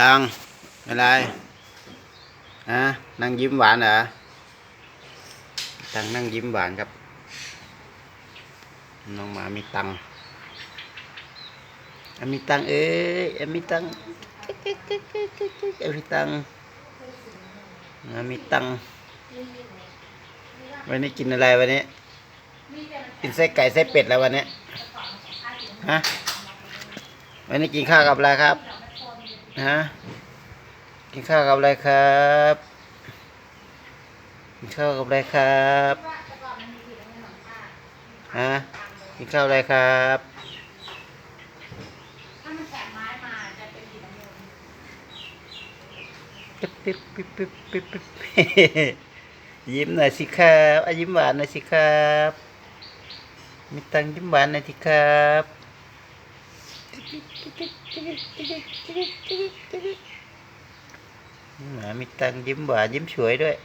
ตังอะไรฮะนั่งยิ้มหวานเหรอตังนั่งยิ้มหวานครับ น้องหมามีตังอามีตังเอ้ยอามีตังอามีตังอามีตังวันนี้กินอะไรวันนี้กินไส้ไก่ไส้เป็ดแล้ววันนี้ฮะวันนี้กินข้าวกับอะไรครับ ฮะกินข้าวกับอะไรครับกินข้าวกับอะไรครับฮะกินข้าวอะไรครับถ้ามันแข็งไม้มาจะเป็นสีน้ำเงินปิ๊บปิ๊บปิ๊บปิ๊บปิ๊บปิ๊บยิ้มหน่อยสิครับอะยิ้มหวานหน่อยสิครับมีตังค์ยิ้มหวานหน่อยสิครับ หมามีตังยิ้มหวานยิ้มสวยด้วย